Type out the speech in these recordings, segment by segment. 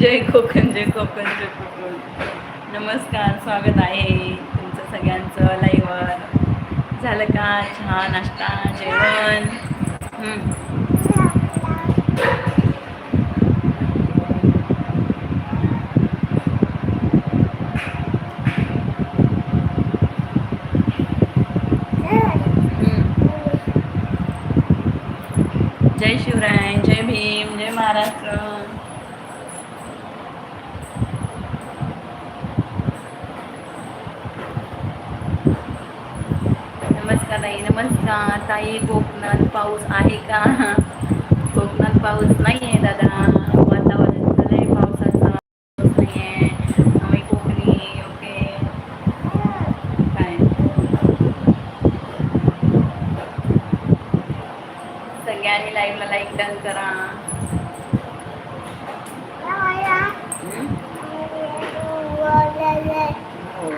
जय कोकण जय कोकण जय कोकण. नमस्कार स्वागत आहे तुमचं सगळ्यांचं लाईव्हवर झालं का चहा नाश्ता जेवण? जय शिवराय जय भीम जय महाराष्ट्र नमस्कार ताई आहे. कोकणात पाऊस आहे का? कोकणात पाऊस नाही आहे दादा वातावरण झालंय पावसाचं पाऊस नाही आहे आम्ही कोकणी ओके काय सगळ्यांनी लाईव्हला लाईक डन करा हम्म? हो.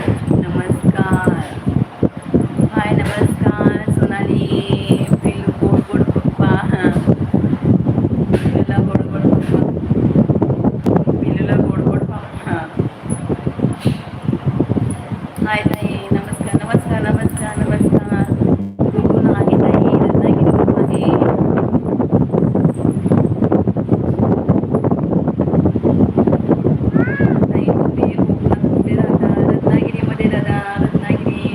नमस्कार हाय नमस्कार सोनाली पिलू गोड गोड पप्पा पिलूला गोड गोड पप्पा पिलूला गोड गोड पप्पा हाय ताई नमस्कार नमस्कार नमस्कार नमस्कार कुठून आहे ताई रत्नागिरीतून आहे ताई तुम्ही कोकणात कुठे राहता रत्नागिरीमध्ये दादा रत्नागिरी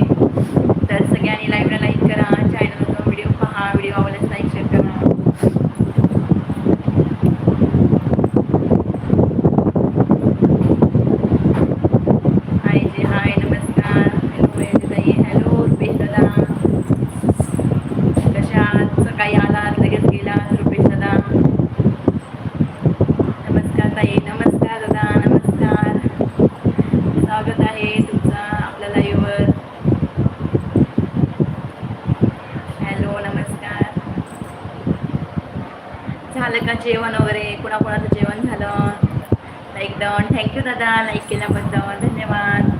तर सगळ्यांनी लाईव्हला लाईक करा चॅनलवर व्हिडिओ पहा व्हिडिओ आवडल्यास लाईक शेअर करा हाय जी हाय नमस्कार हॅलो ताई हॅलो रुपेश दादा कशा आहात सकाळी आलात लगेच गेला रुपेश दादा नमस्कार ताई नमस्कार दादा नमस्कार स्वागत आहे तुमचं आपल्या लाईव्हवर हॅलो नमस्कार झालं का जेवण वगैरे कुणाकुणाचं जेवण झालं? लाईक डन थँक्यू दादा लाईक केल्याबद्दल. धन्यवाद.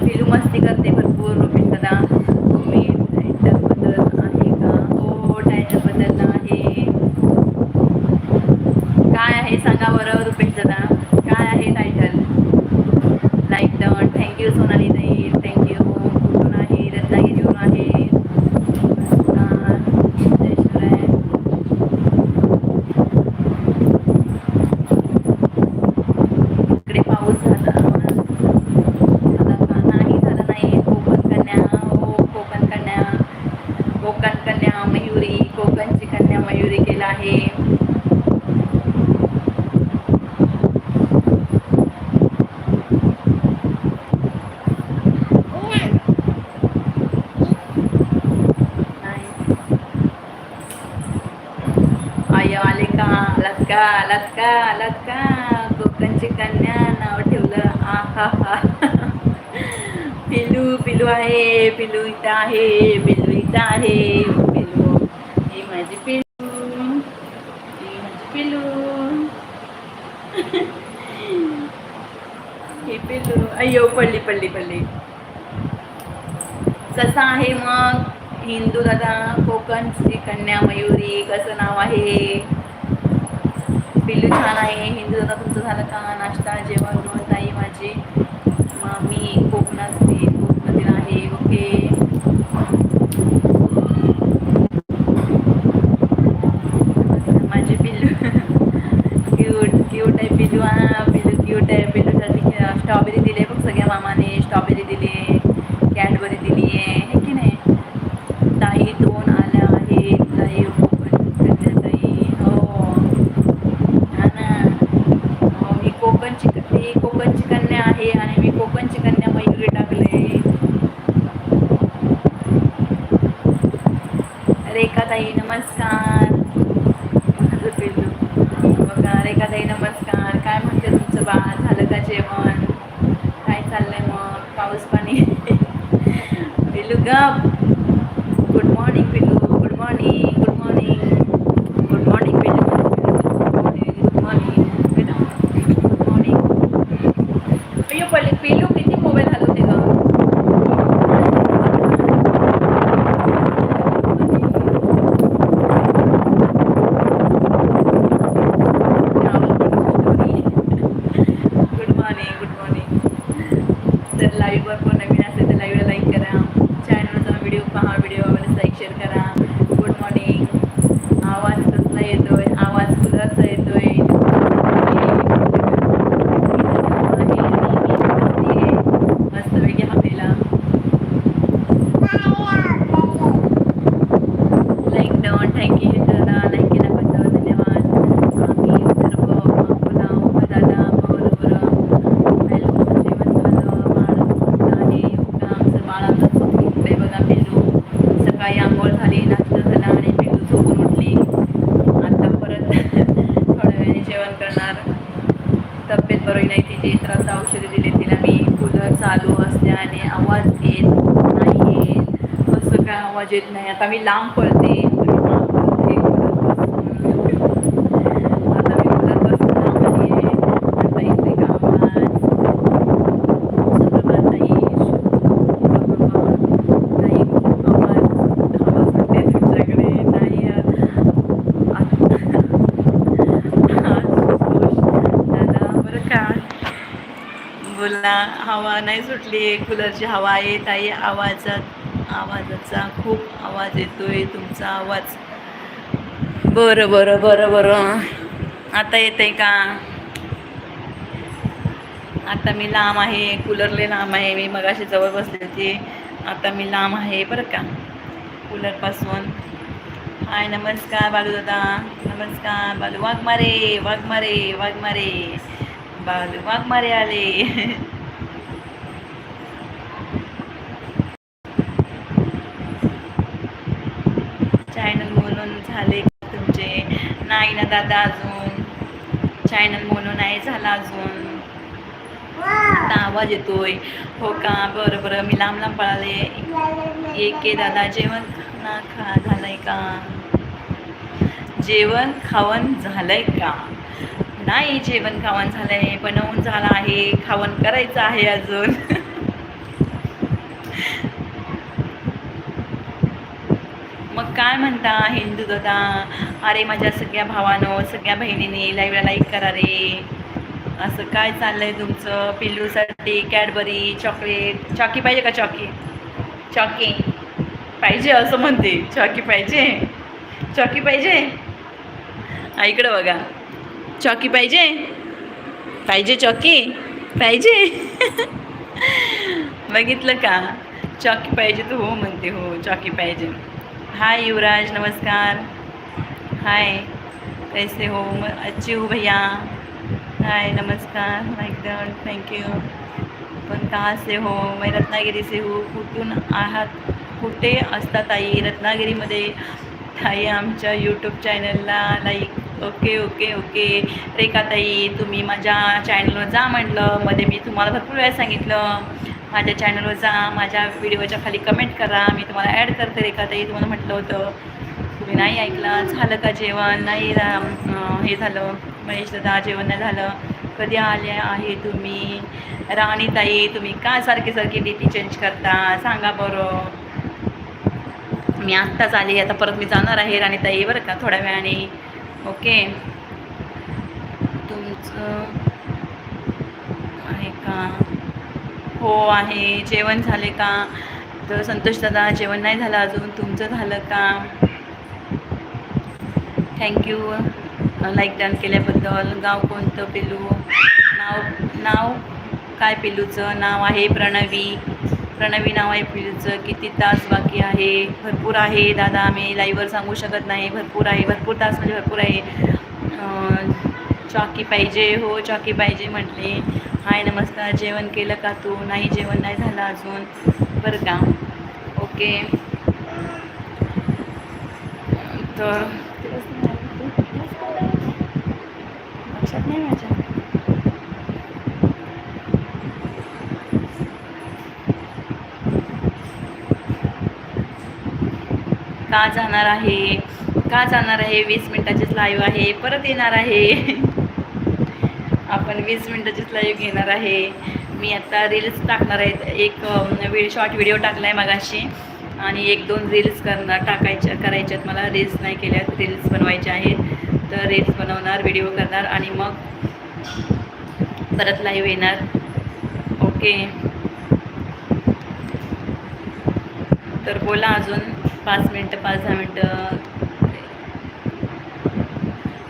फिरू मस्ती करते भरपूर रुपेश दादा. तुम्ही आहे का? हो टायटल आहे. काय आहे? सांगा बरं रुपेश दादा काय आहे title like done thank you Sonali ताई थँक्यू कुठून आहे रत्नागिरीवरून आहे नमस्कार जय शिवराय इकडे पाऊस झाला झाला का नाही झाला नाही कोकण कन्या हो कोकण कन्या कोकण कन्या मयुरी कोकणची कन्या मयुरी केला आहे नाही. आय आले का आलात का आलात का आलात का कोकणची कन्या नाव ठेवलं. आ हा हा. पिलू पिलू आहे पिलू इथं आहे पिलू इथं आहे. पिलू ही माझी पिलू ही माझी पिलू. ही पिलू. अय्यो पडली पडली पडली. कसं आहे मग हिंदू दादा कोकणची कन्या मयुरी कसं नाव आहे? पिल्लू छान आहे हिंदू दादा तुमचं झालं का? नाश्ता जेवण मग ताई माझी मग मी कोकणात कोकणातील आहे ओके. माझे पिल्लू क्यूट क्यूट आहे पिल्लू हा पिल्लू क्यूट आहे. पिल्लूसाठी स्ट्रॉबेरी दिले बघ सगळ्या मामाने स्ट्रॉबेरी दिली आहे कॅडबरी दिली आहे है की नाही ताई दोन आल्या आहेत लाईव्ह कोकण ताई हो हा ना हो मी कोकणची मी कोकणची कन्या आहे आणि मी कोकणची कन्या मयुरी टाकले. रेखाताई नमस्कार. बघा रेखाताई नमस्कार. काय म्हणते तुमचं बाळ? झालं का जेवण? काय चाललंय मग? पाऊस पाणी? गुड मॉर्निंग पिल्लू good morning good morning good morning पिल्लू गुड मॉर्निंग गुड मॉर्निंग झाली नाश्ता झाला आणि पिल्लू झोपून उठली आता परत थोड्या वेळाने जेवण करणार तब्येत देत नाही तर औषधे दिले तिला मी कूलर चालू असते आणि आवाज येत नाही येत कसं काय आवाज येत नाही. आता मी लांब पडते तरी लांब पळते कूलरपासून. आता मी कूलरपासून लांब आली आता येते का आवाज सुप्रभात ताई. सुप्रभात. ताई, आवाज आवाज वाटते तुमच्याकडे नाही दादा बरं का बोला हवा नाही सुटली कूलरची हवा येत आहे आवाजात आवाजाचा खूप आवाज येतोय तुमचा आवाज. बरं बरं बरं बरं. आता येत आहे का? आता मी लांब आहे कूलरले लांब आहे मी मगाशी जवळ बसले होते. आता मी लांब आहे बरं का कूलरपासून. हाय नमस्कार बालू दादा. नमस्कार बालू. वाघमारे वाघमारे वाघमारे. बालू वाघमारे आले चॅनल म्हणून झाले तुमचे? नाही ना दादा अजून. चॅनल म्हणून नाही झाला अजून. आता आवाज येतोय. हो का? बरं बरं. मी लांब लांब पळाले. एक के दादा. जेवण ना खा झालंय का? जेवण खावण झालंय का? नाही जेवण खावण झालं आहे बनवून झालं आहे खावण करायचं आहे अजून. मग काय म्हणता हिंदू दादा? अरे माझ्या सगळ्या भावानं सगळ्या बहिणींनी लाईव्हला लाईक करा रे. असं काय चाललंय तुमचं? पिल्लूसाठी कॅडबरी चॉकलेट चॉकी पाहिजे का चॉकी? चॉकी. पाहिजे असं म्हणते. चॉकी पाहिजे. चॉकी पाहिजे. इकडं बघा. चॉकी पाहिजे? पाहिजे चॉकी? पाहिजे? बघितलं का? चॉकी पाहिजे तर हो म्हणते हो चॉकी पाहिजे. हाय युवराज नमस्कार. हाय. कैसे हो? म अच्छी हो भैया. हाय नमस्कार. एकदम थँक्यू पण कहाँ से हो? मैं रत्नागिरी से हो. कुठून आहात? कुठे असता ताई रत्नागिरीमध्ये. ताई आमच्या यूट्यूब चॅनलला लाईक ओके ओके ओके. रेखाताई तुम्ही माझ्या चॅनलवर जा म्हटलं मध्ये मी तुम्हाला भरपूर वेळा सांगितलं. माझ्या चॅनलवर जा माझ्या व्हिडिओच्या खाली कमेंट करा. मी तुम्हाला ॲड करते रेखाताई. तुम्हाला म्हटलं होतं. तुम्ही नाही ऐकलं. झालं का जेवण? नाही रा- हे झालं. महेश दादा जेवण नाही झालं. कधी आले आहे तुम्ही? राणीताई तुम्ही का सारखी सारखी डी चेंज करता? सांगा बरं. मी आत्ताच आली आता परत मी जाणार आहे राणीताई बरं का थोड्या वेळाने. ओके. तुमचं आहे का? हो आहे. जेवण झाले का? तर संतोष दादा जेवण नाही झालं अजून. तुमचं झालं का? थँक्यू लाईक डन केल्याबद्दल. गाव कोणतं पिलू? नाव नाव काय पिलूचं? नाव आहे प्रणवी. प्रणवी नाव आहे पिलूचं किती तास बाकी आहे? भरपूर आहे. दादा आम्ही लाईव्हवर सांगू शकत नाही. भरपूर आहे. भरपूर तास म्हणजे भरपूर आहे. चॉकी पाहिजे. हो चॉकी पाहिजे म्हटले. हाय नमस्कार. जेवण केलं का तू? नाही जेवण नाही झालं अजून. बरं का? ओके. तर लक्षात नाही माझ्या. का जाणार आहे? का जाणार आहे? वीस मिनिटाचीच लाईव्ह आहे. परत येणार आहे. आपण वीस मिनिटाचीच लाईव्ह घेणार आहे. मी आता रील्स टाकणार आहेत एक व्हिडिओ शॉर्ट व्हिडिओ टाकला आहे मगाशी. आणि एक दोन रील्स करणार टाकायच्या करायच्यात. मला रील्स नाही केल्यात रील्स बनवायच्या आहेत. तर रील्स बनवणार व्हिडिओ करणार. आणि मग परत लाईव्ह येणार. ओके तर बोला अजून पाच मिनटं पाच दहा मिनटं.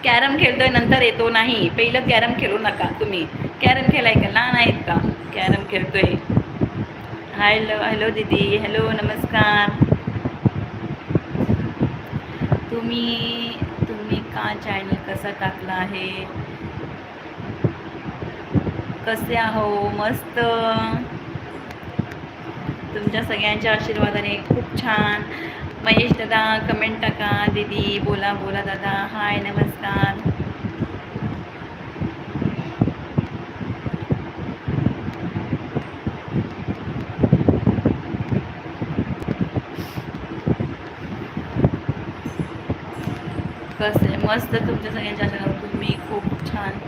कॅरम खेळतोय नंतर येतो नाही. पहिलं कॅरम खेळू नका तुम्ही. कॅरम खेळाय का? लहान आहेत का? कॅरम खेळतोय. हॅलो हॅलो दीदी. हॅलो नमस्कार. तुम्ही तुम्ही का चॅनल कसा टाकला आहे? कसे आहो? मस्त. तुमच्या सगळ्यांच्या आशीर्वादाने खूप छान. महेश दादा कमेंट टाका. दीदी बोला बोला दादा. हाय नमस्कार. कसं मस्त तुमच्या सगळ्यांच्या आशीर्वाद तुम्ही खूप छान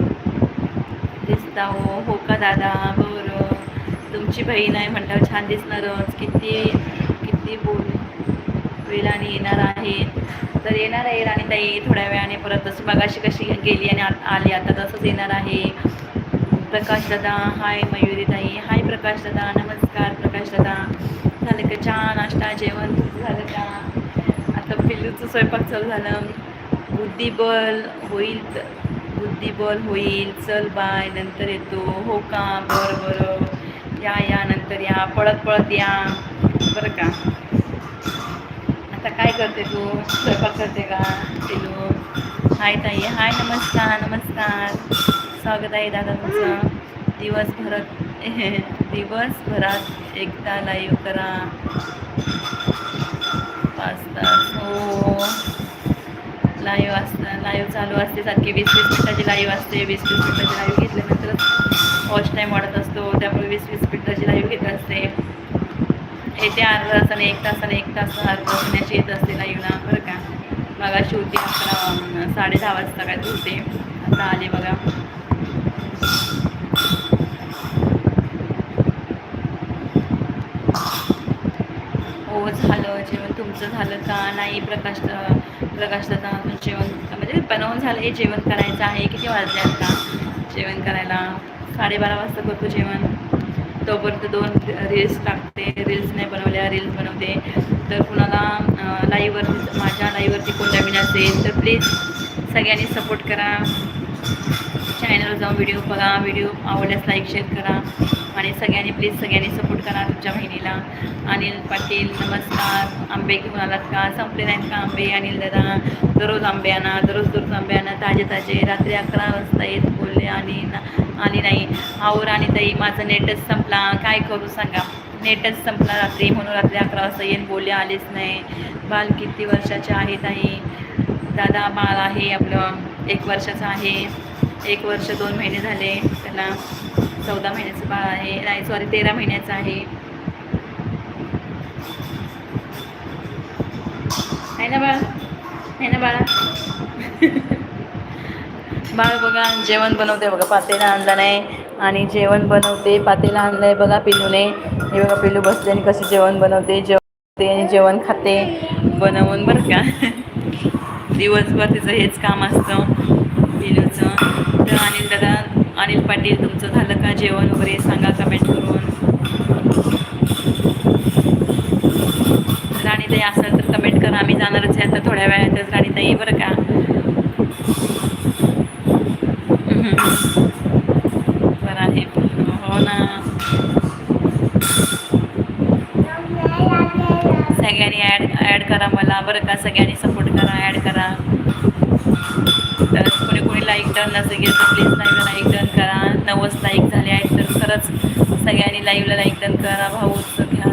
दिसता हो. हो का दादा? बरं. तुमची बहीण आहे म्हणल्यावर छान दिसणारच किती किती बोल वेळाने येणार आहेत तर येणार आहे राणीताई थोड्या वेळाने परत तसं मगाशी कशी गेली आणि आली आता तसंच येणार आहे. प्रकाश दादा हाय मयुरीताई हाय प्रकाश दादा नमस्कार प्रकाश दादा. झालं का चहा नाश्ता जेवण? झालं का? आता पिल्लूचं स्वयंपाक चालू झालं. बुद्धिबल होईल बुद्धिबल होईल. चल बाय नंतर येतो. हो का? बरं बरं. या या नंतर या पळत पळत या. बरं का? आता काय करते तू? स्वयंपाक करते का? हॅलो हाय ताई. हाय नमस्कार नमस्कार. स्वागत आहे दादा तुमचं. दिवसभरात दिवसभरात एकदा लाईव्ह करा. पाच तास. हो. लाईव्ह असतं. लाईव्ह चालू असते सारखी. वीस वीस मिनिटाची लाईव्ह असते. वीस वीस मिनिटाची लाईव्ह घेतल्यानंतर वॉच टाईम वाढत असतो. त्यामुळे वीस वीस मिनिटाची लाईव्ह घेत असते. येते अर्धा तासाने एक तासाने एक तास अर्धा तासाने येत असते लाईव्हला बरं का? बघा होती अकरा साडे दहा वाजता काय होते. आता आले बघा. हो झालं जेवण. तुमचं झालं का? नाही प्रकाश प्रकाश दादा जेवण म्हणजे बनवून झालं हे जेवण करायचं आहे. किती वाजले आता जेवण करायला? साडेबारा वाजता करतो जेवण. तोपर्यंत दोन रील्स टाकते. रील्स नाही बनवल्या रील्स बनवते. तर कुणाला लाईव्हवरती माझ्या लाईव्हवरती कोण नवीन असेल तर प्लीज सगळ्यांनी सपोर्ट करा. चॅनलवर जाऊन व्हिडिओ बघा. व्हिडिओ आवडल्यास लाईक शेअर करा. आणि सगळ्यांनी प्लीज सगळ्यांनी सपोर्ट करा तुमच्या बहिणीला. अनिल पाटील नमस्कार. आंबे घेऊन आलात का? संपले नाहीत का आंबे? अनिल दादा दररोज आंबे आणा. दररोज दररोज आंबे आणा. ताजे ताजे. रात्री अकरा वाजता येत बोलले आणि ना आली नाही आवर आणि ताई माझं नेटच संपला. काय करू सांगा? नेटच संपला रात्री. म्हणून रात्री अकरा वाजता येईन. बोलले आलेच नाही. बाल किती वर्षाचे आहे ताई दादा बाळ आहे आपलं. एक वर्षाचं आहे. एक वर्ष दोन महिने झाले. त्याला चौदा महिन्याचं बाळ आहे. नाही सॉरी तेरा महिन्याचं आहे. आहे ना बाळा? आहे ना बाळा? बाळ बघा जेवण बनवते बघा पातेला आणला नाही आणि जेवण बनवते पातेला आणलं आहे बघा पिलूने. हे बघा पिलू बसले आणि कसे जेवण बनवते जेवते आणि जेवण खाते. बनवून बरं का. दिवसभर तिचं हेच काम असतं पिलूचं. तर अनिल दादा अनिल पाटील तुमचं झालं का जेवण वगैरे सांगा कमेंट करून. राणीताई असेल तर कमेंट करा आम्ही जाणारच आहे आता थोड्या वेळातच. राणीताई बरं का? बरं आहे. हो ना. सगळ्यांनी ॲड ॲड करा मला. बरं का सगळ्यांनी सपोर्ट करा ॲड करा. तर कोणी कोणी लाईक डन नसेल गेलं तर प्लीज लाईव्ह लाईक डन करा. नवस लाईक झाले आहेत तर खरंच सगळ्यांनी लाईव्हला लाईक डन करा. भाऊच घ्या.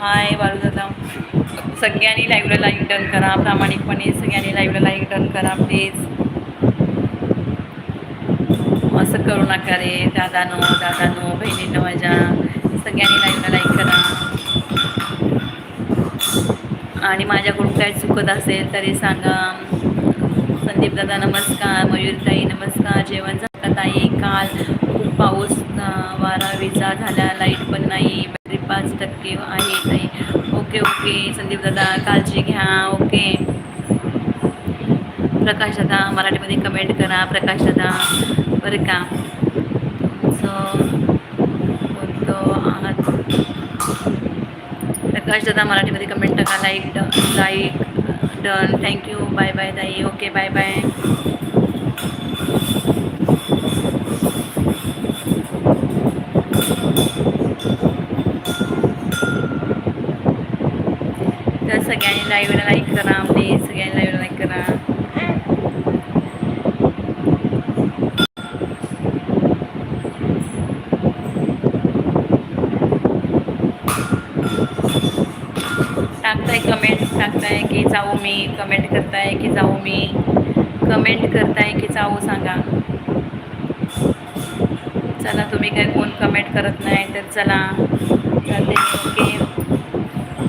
हाय बाळू दादा सगळ्यांनी लाईव्हला लाईक डन करा. प्रामाणिकपणे सगळ्यांनी लाईव्हला लाईक डन करा प्लीज असं करू नका रे. दादानो दादानो बहिणीनं माझ्या. सगळ्यांनी लाईव्हला लाईक करा. आणि माझ्याकडून काय चुकत असेल तरी सांगा. संदीप दादा नमस्कार. मयूरताई नमस्कार. जेवण झालं ताई? काल खूप पाऊस वारा विजा झाला. लाइट पण नाही. बॅटरी पाच टक्के आहे ताई. Okay okay. संदीप दादा काळजी घ्या. ओके. प्रकाश दादा मराठीमध्ये कमेंट करा. प्रकाश दादा बरं का. बोलतो आहात. प्रकाश दादा मराठीमध्ये कमेंट टाका लाईक ड like done thank you bye bye Dai okay bye bye तर सगळ्यांनी लाईव्हला लाईक करा प्लीज सगळ्यांनी लाईव्हला लाईक करा. टाकताय कमेंट टाकताय की जाऊ मी कमेंट करताय की जाऊ मी. कमेंट करताय की जाऊ सांगा. चला तुम्ही काय कोण कमेंट करत नाही तर चला. जाते ओके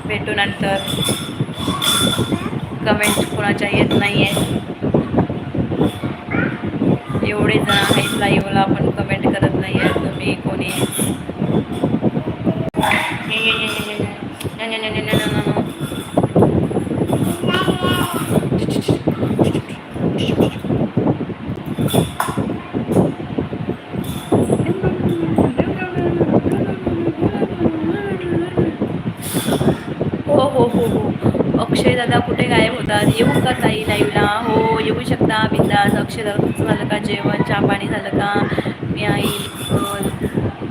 भेटू नंतर. कमेंट कोणाच्या येत नाही आहे एवढे जण आहेत लाईव्हला पण कमेंट करत नाही आहे तुम्ही कोणी? हो हो हो हो. अक्षय दादा कुठे गायब होतात? येऊ का ताई लाईव्हला हो येऊ शकता. बिंदास. अक्षय दादा तुमचं झालं का जेवण? चहा पाणी झालं का? मी आई अ,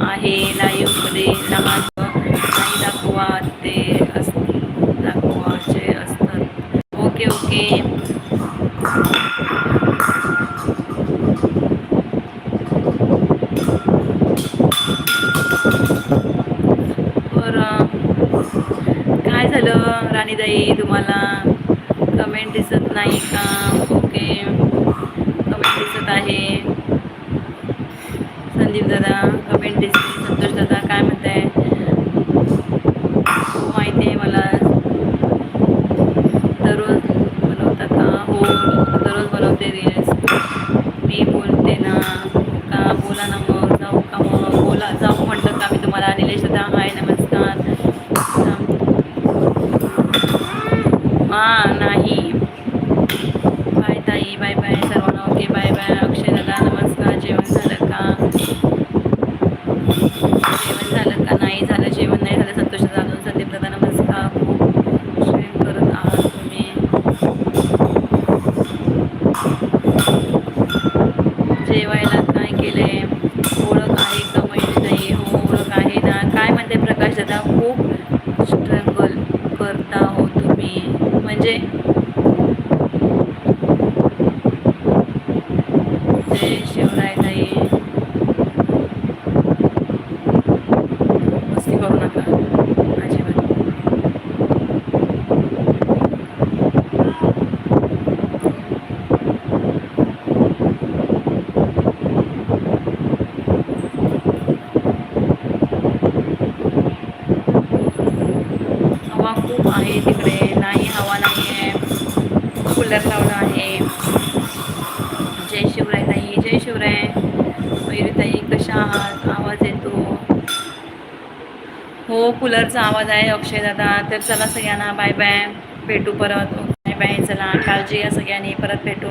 आहे? लाईव्हमध्ये लहान नाही दाखवा ते अस दाखवायचे असतात ओके ओके बरं काय झालं तुम्हाला कमेंट दिसत नाही का? ओके. कमेंट दिसत आहे. संदीप दादा कमेंट दिसते संतोष दादा काय म्हणताय हो माहिती आहे मला दररोज बनवता का हो दररोज बनवते रील्स मी बोलते ना का बोला ना मग जाऊ का मग बोला जाऊ म्हटलं का मी तुम्हाला निलेश दादा हाय नमस्कार हां नाही बाय ताई बाय बाय सर्वांना ओके बाय बाय अक्षय दादा नमस्कार जेवण झालं का जेवण झालं का नाही झालं जेवण नाही झालं संतोष दादा अजून संदीप दादा नमस्कार खूप प्रेम करत आहात तुम्ही जेवायला काय केलंय ओळख आहे का नाही हो ओळख आहे ना काय म्हणते प्रकाश दादा खूप स्ट्रगल करता हो तुम्ही म्हणजे जय शिवराय ताई मस्ती करू नका अजिबात हवा खूप आहे तिकडे नाही हवा नाही आहे कूलर लावलं आहे जय शिवराय ताई जय शिवराय मयुरी ताई कशा आहात आवाज येतो हो कूलरचा आवाज आहे अक्षय दादा. तर चला सगळ्यांना बाय बाय भेटू परत. बाय बाय चला. काळजी या सगळ्यांनी. परत भेटू.